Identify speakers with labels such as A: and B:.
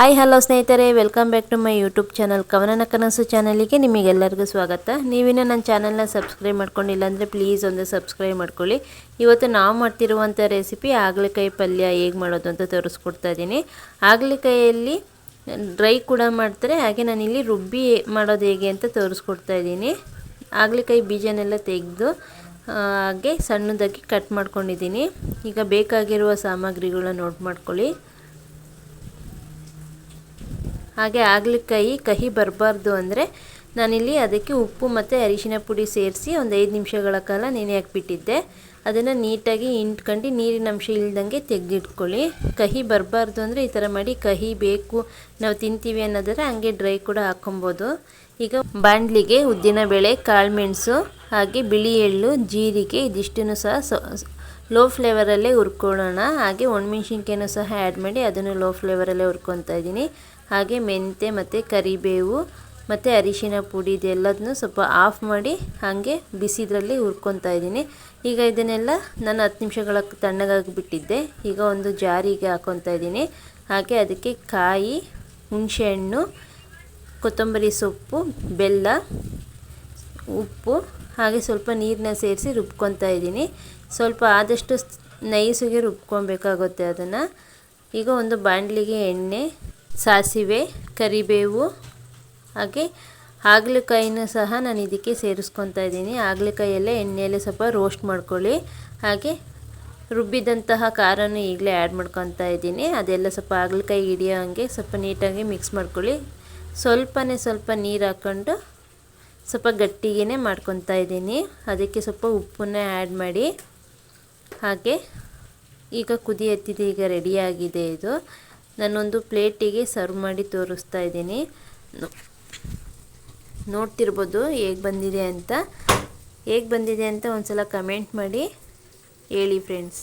A: Hi hello ಸ್ನೇಹಿತರೆ. Welcome back to my YouTube channel ಕವನನ ಕನಸು ಚಾನಲಿಗೆ ನಿಮಗೆಲ್ಲರಿಗೂ ಸ್ವಾಗತ. ನೀವಿನ್ನೂ ನನ್ನ ಚಾನಲ್ನ ಸಬ್ಸ್ಕ್ರೈಬ್ ಮಾಡ್ಕೊಂಡಿಲ್ಲ ಅಂದರೆ ಪ್ಲೀಸ್ ಒಂದು ಸಬ್ಸ್ಕ್ರೈಬ್ ಮಾಡ್ಕೊಳ್ಳಿ. ಇವತ್ತು ನಾವು ಮಾಡ್ತಿರುವಂಥ ರೆಸಿಪಿ ಆಗ್ಲಿಕಾಯಿ ಪಲ್ಯ ಹೇಗೆ ಮಾಡೋದು ಅಂತ ತೋರಿಸ್ಕೊಡ್ತಾ ಇದ್ದೀನಿ. ಆಗಲಿಕಾಯಲ್ಲಿ ಡ್ರೈ ಕೂಡ ಮಾಡ್ತಾರೆ, ಹಾಗೆ ನಾನಿಲ್ಲಿ ರುಬ್ಬಿ ಮಾಡೋದು ಹೇಗೆ ಅಂತ ತೋರಿಸ್ಕೊಡ್ತಾ ಇದ್ದೀನಿ. ಆಗ್ಲಿಕಾಯಿ ಬೀಜನೆಲ್ಲ ತೆಗೆದು ಹಾಗೆ ಸಣ್ಣದಾಗಿ ಕಟ್ ಮಾಡ್ಕೊಂಡಿದ್ದೀನಿ. ಈಗ ಬೇಕಾಗಿರುವ ಸಾಮಗ್ರಿಗಳನ್ನ ನೋಟ್ ಮಾಡ್ಕೊಳ್ಳಿ. ಹಾಗೆ ಆಗ್ಲಿಕಾಯಿ ಕಹಿ ಬರಬಾರ್ದು ಅಂದರೆ ನಾನಿಲ್ಲಿ ಅದಕ್ಕೆ ಉಪ್ಪು ಮತ್ತು ಅರಿಶಿನ ಪುಡಿ ಸೇರಿಸಿ ಒಂದು ಐದು ನಿಮಿಷಗಳ ಕಾಲ ನೆನೆ ಹಾಕಿಬಿಟ್ಟಿದ್ದೆ ಅದನ್ನು ನೀಟಾಗಿ ಇಂಟ್ಕೊಂಡು ನೀರಿನ ಅಂಶ ಇಲ್ದಂಗೆ ತೆಗೆದಿಟ್ಕೊಳ್ಳಿ. ಕಹಿ ಬರಬಾರ್ದು ಅಂದರೆ ಈ ಥರ ಮಾಡಿ ಕಹಿ ಬೇಕು, ನಾವು ತಿಂತೀವಿ ಅನ್ನೋದಾದ್ರೆ ಹಂಗೆ ಡ್ರೈ ಕೂಡ ಹಾಕ್ಕೊಬೋದು. ಈಗ ಬಾಣಲಿಗೆ ಉದ್ದಿನಬೇಳೆ ಕಾಳುಮೆಣಸು ಹಾಗೆ ಬಿಳಿ ಎಳ್ಳು, ಜೀರಿಗೆ ಇದಿಷ್ಟನ್ನು ಸಹ ಲೋ ಫ್ಲೇವರಲ್ಲೇ ಹುರ್ಕೊಳ್ಳೋಣ. ಹಾಗೆ ಒಣಮೆಣ್ಸಿನ್ಕಾಯನ್ನು ಸಹ ಆ್ಯಡ್ ಮಾಡಿ ಅದನ್ನು ಲೋ ಫ್ಲೇವರಲ್ಲೇ ಹುರ್ಕೊತಾ ಇದ್ದೀನಿ. ಹಾಗೆ ಮೆಂತೆ ಮತ್ತು ಕರಿಬೇವು ಮತ್ತು ಅರಿಶಿನ ಪುಡಿ ಇದೆಲ್ಲದನ್ನು ಸ್ವಲ್ಪ ಆಫ್ ಮಾಡಿ ಹಾಗೆ ಬಿಸಿದ್ರಲ್ಲಿ ಹುರ್ಕೊತಾ ಇದ್ದೀನಿ. ಈಗ ಇದನ್ನೆಲ್ಲ ನಾನು ಹತ್ತು ನಿಮಿಷಗಳ ತಣ್ಣಗಾಗಿಬಿಟ್ಟಿದ್ದೆ ಈಗ ಒಂದು ಜಾರಿಗೆ ಹಾಕ್ಕೊತಾ ಇದ್ದೀನಿ. ಹಾಗೆ ಅದಕ್ಕೆ ಕಾಯಿ, ಹುಣಸೆಹಣ್ಣು, ಕೊತ್ತಂಬರಿ ಸೊಪ್ಪು, ಬೆಲ್ಲ, ಉಪ್ಪು ಹಾಗೆ ಸ್ವಲ್ಪ ನೀರನ್ನ ಸೇರಿಸಿ ರುಬ್ಕೊತಾ ಇದ್ದೀನಿ. ಸ್ವಲ್ಪ ಆದಷ್ಟು ನೈಸಿಗೆ ರುಬ್ಕೊಬೇಕಾಗುತ್ತೆ ಅದನ್ನು. ಈಗ ಒಂದು ಬಾಣಲಿಗೆ ಎಣ್ಣೆ, ಸಾಸಿವೆ, ಕರಿಬೇವು, ಹಾಗೆ ಹಾಗಲಕಾಯಿನೂ ಸಹ ನಾನು ಇದಕ್ಕೆ ಸೇರಿಸ್ಕೊತಾ ಇದ್ದೀನಿ. ಹಾಗಲಕಾಯಲ್ಲೇ ಎಣ್ಣೆಯಲ್ಲೇ ಸ್ವಲ್ಪ ರೋಸ್ಟ್ ಮಾಡ್ಕೊಳ್ಳಿ. ಹಾಗೆ ರುಬ್ಬಿದಂತಹ ಖಾರನೂ ಈಗಲೇ ಆ್ಯಡ್ ಮಾಡ್ಕೊತಾ ಇದ್ದೀನಿ. ಅದೆಲ್ಲ ಸ್ವಲ್ಪ ಹಾಗಲಕಾಯಿ ಹಿಡಿಯೋ ಹಾಗೆ ಸ್ವಲ್ಪ ನೀಟಾಗಿ ಮಿಕ್ಸ್ ಮಾಡ್ಕೊಳ್ಳಿ. ಸ್ವಲ್ಪನೇ ಸ್ವಲ್ಪ ನೀರು ಹಾಕ್ಕೊಂಡು ಸ್ವಲ್ಪ ಗಟ್ಟಿಗೆ ಮಾಡ್ಕೊತಾ ಇದ್ದೀನಿ. ಅದಕ್ಕೆ ಸ್ವಲ್ಪ ಉಪ್ಪನ್ನ ಆ್ಯಡ್ ಮಾಡಿ. ಹಾಗೆ ಈಗ ಕುದಿ ಎತ್ತಿದೆ ಈಗ ರೆಡಿಯಾಗಿದೆ ಇದು. ನಾನೊಂದು ಪ್ಲೇಟಿಗೆ ಸರ್ವ್ ಮಾಡಿ ತೋರಿಸ್ತಾ ಇದ್ದೀನಿ. ನೋಡ್ತಿರ್ಬೋದು ಹೇಗೆ ಬಂದಿದೆ ಅಂತ. ಹೇಗೆ ಬಂದಿದೆ ಅಂತ ಒಂದು ಸಲ ಕಮೆಂಟ್ ಮಾಡಿ ಹೇಳಿ ಫ್ರೆಂಡ್ಸ್